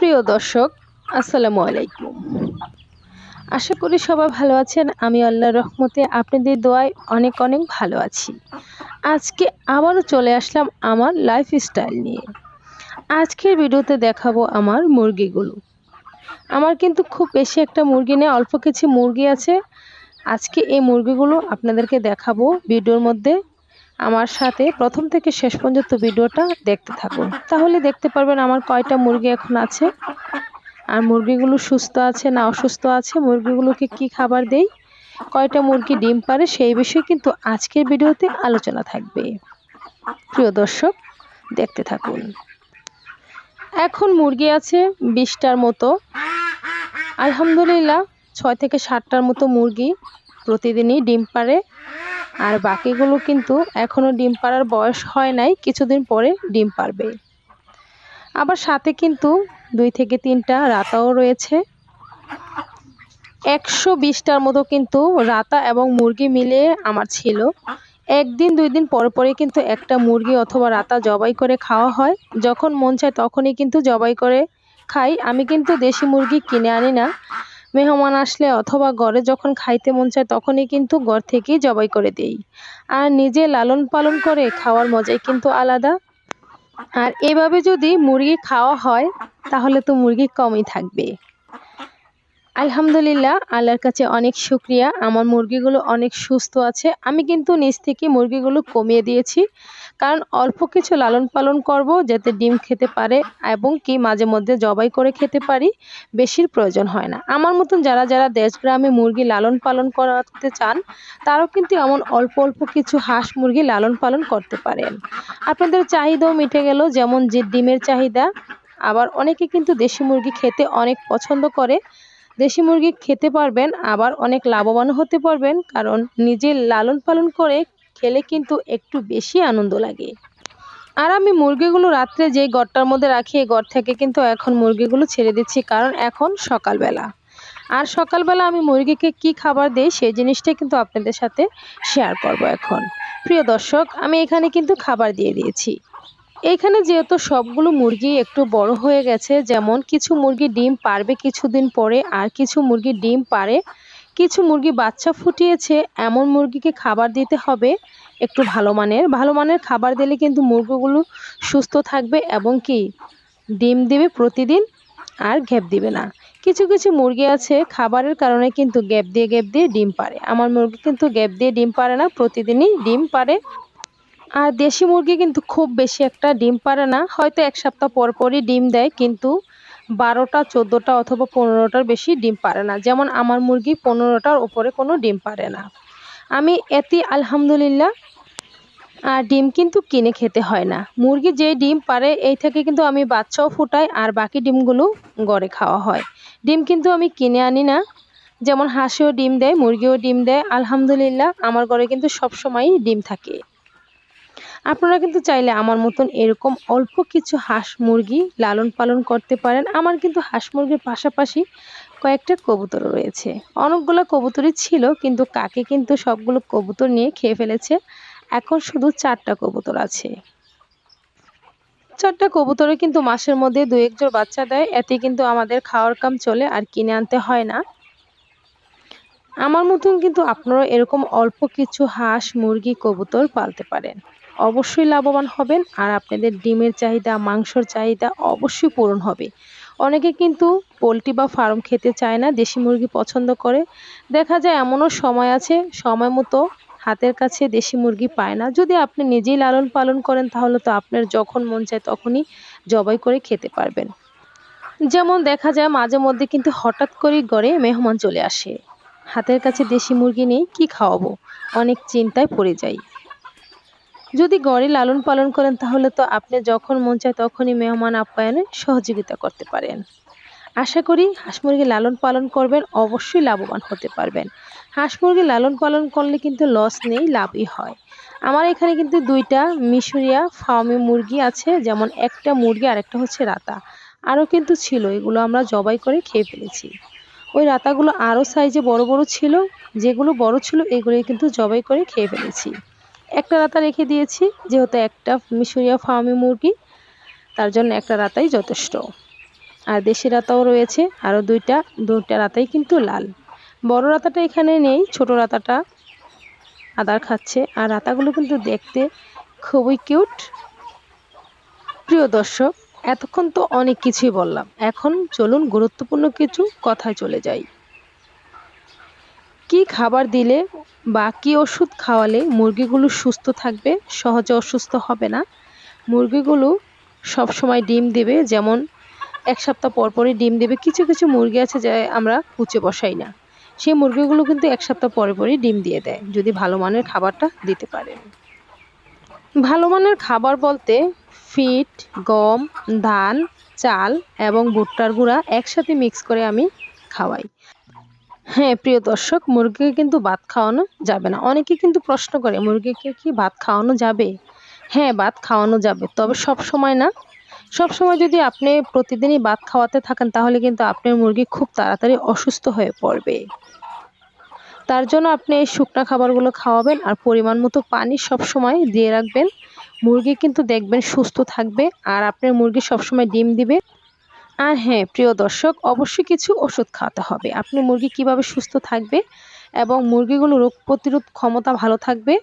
প্রিয় দর্শক, আসসালামু আলাইকুম। আশা করি সবাই ভালো আছেন। আমি আল্লাহর রহমতে আপনাদের দোয়ায় অনেক অনেক ভালো আছি। আজকে আবারও চলে আসলাম আমার লাইফস্টাইল নিয়ে। আজকের ভিডিওতে দেখাবো আমার মুরগিগুলো। আমার কিন্তু খুব বেশি একটা মুরগি নেই, অল্প কিছু মুরগি আছে। আজকে এই মুরগিগুলো আপনাদেরকে দেখাবো ভিডিওর মধ্যে। আমার সাথে প্রথম থেকে শেষ পর্যন্ত ভিডিওটা দেখতে থাকুন। তাহলে দেখতে পারবেন আমার কয়টা মুরগি এখন আছে। আর মুরগিগুলো সুস্থ আছে না অসুস্থ আছে? মুরগিগুলোকে কি খাবার দেই? কয়টা মুরগি ডিম পারে? সেই বিষয়ে কিন্তু আজকের ভিডিওতে আলোচনা থাকবে। প্রিয় দর্শক, দেখতে থাকুন। এখন মুরগি আছে বিশটার মতো। আলহামদুলিল্লাহ, ছয় থেকে সাতটার মতো মুরগি প্রতিদিনই ডিম পারে। আর বাকিগুলো কিন্তু এখনও ডিম পাড়ার বয়স হয় নাই, কিছুদিন পরে ডিম পারবে আবার সাথে কিন্তু দুই থেকে তিনটা রাতাও রয়েছে। একশো বিশটার মতো কিন্তু রাতা এবং মুরগি মিলিয়ে আমার ছিল। একদিন, দুই দিন পর পরে কিন্তু একটা মুরগি অথবা রাতা জবাই করে খাওয়া হয়। যখন মন চায় তখনই কিন্তু জবাই করে খাই। আমি কিন্তু দেশি মুরগি কিনে আনি না। মেহমান আসলে অথবা ঘরে যখন খাইতে মন চায় তখনই কিন্তু ঘর থেকেই জবাই করে দেই। আর নিজে লালন পালন করে খাওয়ার মজাই কিন্তু আলাদা। আর এভাবে যদি মুরগি খাওয়া হয়, তাহলে তো মুরগি কমই থাকবে। আলহামদুলিল্লাহ, আল্লাহর কাছে অনেক শুক্রিয়া। আমার মুরগিগুলো অনেক সুস্থ আছে। আমি কিন্তু নিজ থেকে মুরগিগুলো কমিয়ে দিয়েছি। কারণ অল্প কিছু লালন পালন করব যাতে ডিম খেতে পারে এবং কি মাঝে মধ্যে জবাই করে খেতে পারি, বেশির প্রয়োজন হয় না। আমার মতন যারা যারা দেশ গ্রামে মুরগি লালন পালন করাতে চান, তারাও কিন্তু এমন অল্প অল্প কিছু হাঁস মুরগি লালন পালন করতে পারেন। আপনাদের চাহিদাও মিটে গেল, যেমন যে ডিমের চাহিদা। আবার অনেকে কিন্তু দেশি মুরগি খেতে অনেক পছন্দ করে। দেশি মুরগি খেতে পারবেন, আবার অনেক লাভবান হতে পারবেন, কারণ নিজে লালন পালন করে খেলে কিন্তু একটু বেশি আনন্দ লাগে। আর আমি মুরগিগুলো রাত্রে যেই গড়টার মধ্যে রাখি, এই গড় থেকে কিন্তু এখন মুরগিগুলো ছেড়ে দিচ্ছি, কারণ এখন সকালবেলা। আর সকালবেলা আমি মুরগিকে কি খাবার দেই সেই জিনিসটা কিন্তু আপনাদের সাথে শেয়ার করব এখন। প্রিয় দর্শক, আমি এখানে কিন্তু খাবার দিয়ে দিয়েছি। এখানে যেহেতু সবগুলো মুরগি একটু বড় হয়ে গেছে, যেমন কিছু মুরগি ডিম পারবে কিছুদিন পরে আর কিছু মুরগি ডিম পারে। কিছু মুরগি বাচ্চা ফুটিয়েছে, এমন মুরগিকে খাবার দিতে হবে একটু ভালো মানের। ভালো মানের খাবার দিলে কিন্তু মুরগিগুলো সুস্থ থাকবে এবং কি, ডিম দেবে প্রতিদিন আর গ্যাপ দিবে না। কিছু কিছু মুরগি আছে, খাবারের কারণে কিন্তু গ্যাপ দিয়ে গ্যাপ দিয়ে ডিম পারে। আমার মুরগি কিন্তু গ্যাপ দিয়ে ডিম পারে না, প্রতিদিনই ডিম পারে। আর দেশি মুরগি কিন্তু খুব বেশি একটা ডিম পারে না। হয়তো এক সপ্তাহ পর পরই ডিম দেয়, কিন্তু বারোটা, চোদ্দোটা অথবা পনেরোটার বেশি ডিম পারে না। যেমন আমার মুরগি পনেরোটার ওপরে কোনো ডিম পারে না। আমি এতে আলহামদুলিল্লাহ, আর ডিম কিন্তু কিনে খেতে হয় না। মুরগি যে ডিম পারে, এই থেকে কিন্তু আমি বাচ্চাও ফুটাই, আর বাকি ডিমগুলো গড়ে খাওয়া হয়। ডিম কিন্তু আমি কিনে আনি না। যেমন হাঁসেও ডিম দেয়, মুরগিও ডিম দেয়। আলহামদুলিল্লাহ, আমার ঘরে কিন্তু সব সবসময়ই ডিম থাকে। আপনারা কিন্তু চাইলে আমার মতন এরকম অল্প কিছু হাঁস মুরগি লালন পালন করতে পারেন। আমার কিন্তু হাঁস মুরগির পাশাপাশি কয়েকটা কবুতর রয়েছে। অনেকগুলো কবুতরই ছিল, কিন্তু কাকে কিন্তু সবগুলো কবুতর নিয়ে খেয়ে ফেলেছে? এখন শুধু চারটা কবুতর আছে। চারটা কবুতরে কিন্তু মাসের মধ্যে দু একজন বাচ্চা দেয়। এতে কিন্তু আমাদের খাওয়ার কাম চলে আর কিনে আনতে হয় না। আমার মতন কিন্তু আপনারা এরকম অল্প কিছু হাঁস, মুরগি, কবুতর পালতে পারেন। অবশ্যই লাভবান হবেন আর আপনাদের ডিমের চাহিদা, মাংসর চাহিদা অবশ্যই পূরণ হবে। অনেকে কিন্তু পোলট্রি বা ফার্ম খেতে চায় না, দেশি মুরগি পছন্দ করে। দেখা যায় এমনও সময় আছে, সময় মতো হাতের কাছে দেশি মুরগি পায় না। যদি আপনি নিজেই লালন পালন করেন, তাহলে তো আপনার যখন মন চায় তখনই জবাই করে খেতে পারবেন। যেমন দেখা যায় মাঝে মধ্যে কিন্তু হঠাৎ করেই গড়ে মেহমান চলে আসে। হাতের কাছে দেশি মুরগি নেই, কি খাওয়াবো? অনেক চিন্তায় পড়ে যাই। যদি গড়ে লালন পালন করেন, তাহলে তো আপনি যখন মন চায় তখনই মেহমান আপ্যায়নে সহযোগিতা করতে পারেন। আশা করি হাঁস মুরগি লালন পালন করবেন, অবশ্যই লাভবান হতে পারবেন। হাঁস মুরগি লালন পালন করলে কিন্তু লস নেই, লাভই হয়। আমার এখানে কিন্তু দুইটা মিশরিয়া ফার্মি মুরগি আছে, যেমন একটা মুরগি আর একটা হচ্ছে রাতা। আরও কিন্তু ছিল, এগুলো আমরা জবাই করে খেয়ে ফেলেছি। ওই রাতাগুলো আরও সাইজে বড় বড় ছিল, যেগুলো বড় ছিল এগুলো কিন্তু জবাই করে খেয়ে ফেলেছি। একটা রাতা রেখে দিয়েছি, যেহেতু একটা মিশরিয়া ফার্মি মুরগি, তার জন্য একটা রাতাই যথেষ্ট। আর দেশি রাতাও রয়েছে আরও দুইটা দুইটা রাতাই কিন্তু লাল। বড় রাতাটা এখানে নেই, ছোট রাতাটা আদার খাচ্ছে, আর রাতাগুলো কিন্তু দেখতে খুবই কিউট। প্রিয় দর্শক, এতক্ষণ তো অনেক কিছুই বললাম। এখন চলুন গুরুত্বপূর্ণ কিছু কথায় চলে যাই। কি খাবার দিলে বা কী ওষুধ খাওয়ালে মুরগিগুলো সুস্থ থাকবে? সহজে অসুস্থ হবে না। মুরগিগুলো সবসময় ডিম দেবে, যেমন এক সপ্তাহ পর পরই ডিম দেবে। কিছু কিছু মুরগি আছে যা আমরা কুচে বসাই না। সেই মুরগিগুলো কিন্তু এক সপ্তাহ পরে পরই ডিম দিয়ে দেয়, যদি ভালো মানের খাবারটা দিতে পারেন ভালো মানের খাবার বলতে ফিট, গম, ধান, চাল এবং ভুট্টার গুঁড়া একসাথে মিক্স করে আমি খাওয়াই। হ্যাঁ প্রিয় দর্শক, মুরগিকে কিন্তু ভাত খাওয়ানো যাবে না। অনেকে কিন্তু প্রশ্ন করে, মুরগিকে কি ভাত খাওয়ানো যাবে? হ্যাঁ ভাত খাওয়ানো যাবে। তবে সব সময় না। সব সময় যদি আপনি প্রতিদিনই ভাত খাওয়াতে থাকেন, তাহলে কিন্তু আপনার মুরগি খুব তাড়াতাড়ি অসুস্থ হয়ে পড়বে। তার জন্য আপনি এই শুকনা খাবারগুলো খাওয়াবেন আর পরিমাণ মতো পানি সব সময় দিয়ে রাখবেন। মুরগি কিন্তু দেখবেন সুস্থ থাকবে আর আপনার মুরগি সবসময় ডিম দিবে। আর হ্যাঁ প্রিয় দর্শক, অবশ্যই কিছু ওষুধ খাওয়াতে হবে। আপনি মুরগি কীভাবে সুস্থ থাকবে এবং মুরগিগুলো রোগ প্রতিরোধ ক্ষমতা ভালো থাকবে,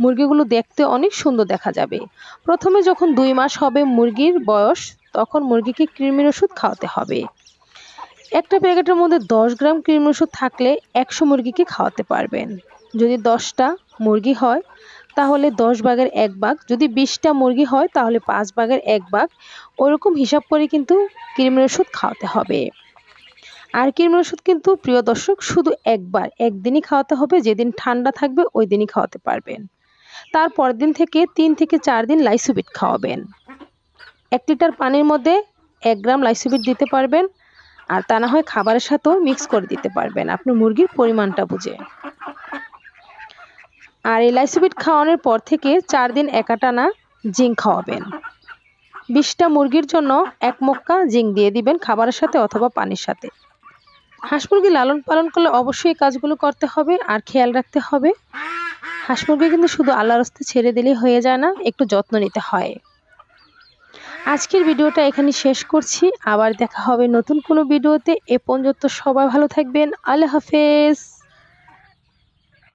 মুরগিগুলো দেখতে অনেক সুন্দর দেখা যাবে। প্রথমে যখন দুই মাস হবে মুরগির বয়স, তখন মুরগিকে কৃমির ওষুধ খাওয়াতে হবে। একটা প্যাকেটের মধ্যে দশ গ্রাম কৃমি ওষুধ থাকলে একশো মুরগিকে খাওয়াতে পারবেন। যদি দশটা মুরগি হয় তাহলে দশ ভাগের এক ভাগ, যদি বিশটা মুরগি হয় তাহলে পাঁচ ভাগের এক ভাগ। ওরকম হিসাব করে কিন্তু কৃমির ওষুধ খাওয়াতে হবে। আর কৃমির ওষুধ কিন্তু প্রিয় দর্শক, শুধু একবার, একদিনই খাওয়াতে হবে, যেদিন ঠান্ডা থাকবে ওই দিনই খাওয়াতে পারবেন। তারপর দিন থেকে তিন থেকে চার দিন লাইসোবিট খাওয়াবেন। এক লিটার পানির মধ্যে এক গ্রাম লাইসোবিট দিতে পারবেন, আর তা না হয় খাবারের সাথেও মিক্স করে দিতে পারবেন। আপনি মুরগির পরিমাণটা বুঝে। আর এই খাওয়ানোর পর থেকে চার দিন একাটানা জিঙ্ক খাওয়াবেন। বিশটা মুরগির জন্য এক মক্কা জিঙ্ক দিয়ে দিবেন খাবারের সাথে অথবা পানির সাথে। হাঁস মুরগি লালন পালন করলে অবশ্যই কাজগুলো করতে হবে আর খেয়াল রাখতে হবে। হাঁস মুরগি কিন্তু শুধু আল্লাহর হস্তে ছেড়ে দিলেই হয়ে যায় না, একটু যত্ন নিতে হয়। আজকের ভিডিওটা এখানে শেষ করছি। আবার দেখা হবে নতুন কোনো ভিডিওতে। এ পর্যন্ত সবাই ভালো থাকবেন। আল্লাহ হাফেজ।